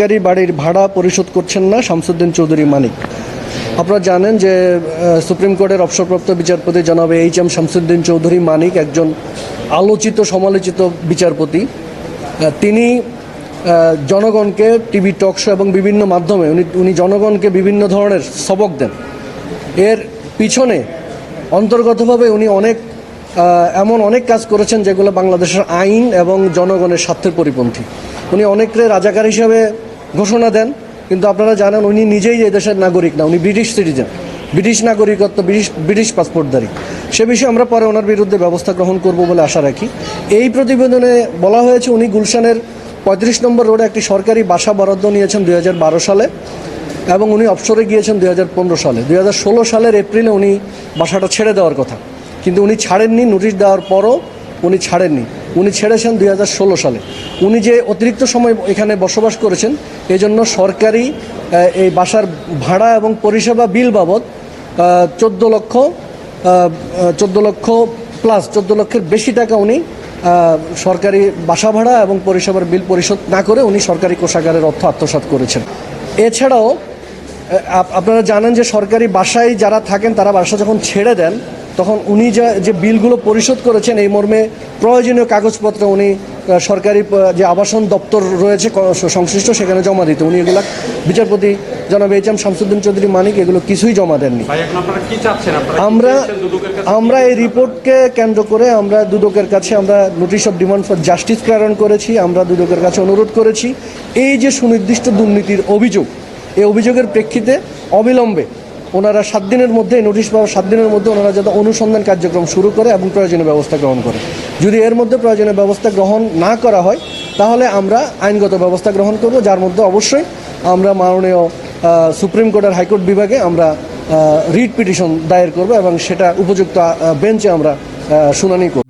সরকারি বাড়ির ভাড়া পরিশোধ করছেন না শামসুদ্দিন চৌধুরী মানিক। আপনারা জানেন যে সুপ্রিম কোর্টের অবসরপ্রাপ্ত বিচারপতি জনাব এইচ এম শামসুদ্দিন চৌধুরী মানিক একজন আলোচিত, সমালোচিত বিচারপতি। তিনি জনগণকে টিভি টক শো এবং বিভিন্ন মাধ্যমে উনি উনি জনগণকে বিভিন্ন ধরনের সবক দেন। এর পিছনে অন্তর্গতভাবে উনি অনেক এমন অনেক কাজ করেছেন যেগুলো বাংলাদেশের আইন এবং জনগণের স্বার্থের পরিপন্থী। উনি অনেককে রাজাকার হিসাবে ঘোষণা দেন, কিন্তু আপনারা জানেন উনি নিজেই এই দেশের নাগরিক না, উনি ব্রিটিশ সিটিজেন। ব্রিটিশ নাগরিকত্ব, ব্রিটিশ ব্রিটিশ পাসপোর্টধারী। সে বিষয়ে আমরা পরে ওনার বিরুদ্ধে ব্যবস্থা গ্রহণ করব বলে আশা রাখি। এই প্রতিবেদনে বলা হয়েছে উনি গুলশানের পঁয়ত্রিশ নম্বর রোডে একটি সরকারি বাসা বরাদ্দ নিয়েছেন দুই হাজার বারো সালে এবং উনি অবসরে গিয়েছেন দুই হাজার পনেরো সালে। দুই হাজার ষোলো সালের এপ্রিলে উনি বাসাটা ছেড়ে দেওয়ার কথা। কিন্তু উনি ছাড়েননি, নোটিশ দেওয়ার পরও উনি ছাড়েননি। উনি ছেড়েছেন দু হাজার ষোলো সালে। উনি যে অতিরিক্ত সময় এখানে বসবাস করেছেন এই জন্য সরকারি এই বাসার ভাড়া এবং পরিষেবা বিল বাবদ চোদ্দ লক্ষ চোদ্দ লক্ষ প্লাস চোদ্দ লক্ষের বেশি টাকা উনি সরকারি বাসা ভাড়া এবং পরিষেবার বিল পরিশোধ না করে উনি সরকারি কোষাগারের অর্থ আত্মসাৎ করেছেন। এছাড়াও আপনারা জানেন যে সরকারি বাসায় যারা থাকেন, তারা বাসা যখন ছেড়ে দেন তখন উনি যা যে বিলগুলো পরিশোধ করেছেন এই মর্মে প্রয়োজনীয় কাগজপত্র উনি সরকারি যে আবাসন দপ্তর রয়েছে সংশ্লিষ্ট সেখানে জমা দিতে। উনি এগুলা বিচারপতি জনাব এইচ এম শামসুদ্দিন চৌধুরী মানিক এগুলো কিছুই জমা দেননি। আমরা? আমরা এই রিপোর্টকে কেন্দ্র করে আমরা দুদকের কাছে আমরা notice of demand for justice প্রেরণ করেছি আমরা দুদকের কাছে অনুরোধ করেছি। এই যে সুনির্দিষ্ট দুর্নীতির অভিযোগ এই অভিযোগের প্রেক্ষিতে অবিলম্বে ওনারা সাত দিনের মধ্যে নোটিশ পাওয়ার সাত দিনের মধ্যে ওনারা যাতে অনুসন্ধান কার্যক্রম শুরু করে এবং প্রয়োজনীয় ব্যবস্থা গ্রহণ করে। যদি এর মধ্যে প্রয়োজনীয় ব্যবস্থা গ্রহণ না করা হয়, তাহলে আমরা আইনগত ব্যবস্থা গ্রহণ করব, যার মধ্যে অবশ্যই আমরা মাননীয় সুপ্রিম কোর্টের হাইকোর্ট বিভাগে আমরা রিট পিটিশন দায়ের করব এবং সেটা উপযুক্ত বেঞ্চে আমরা শুনানি করব।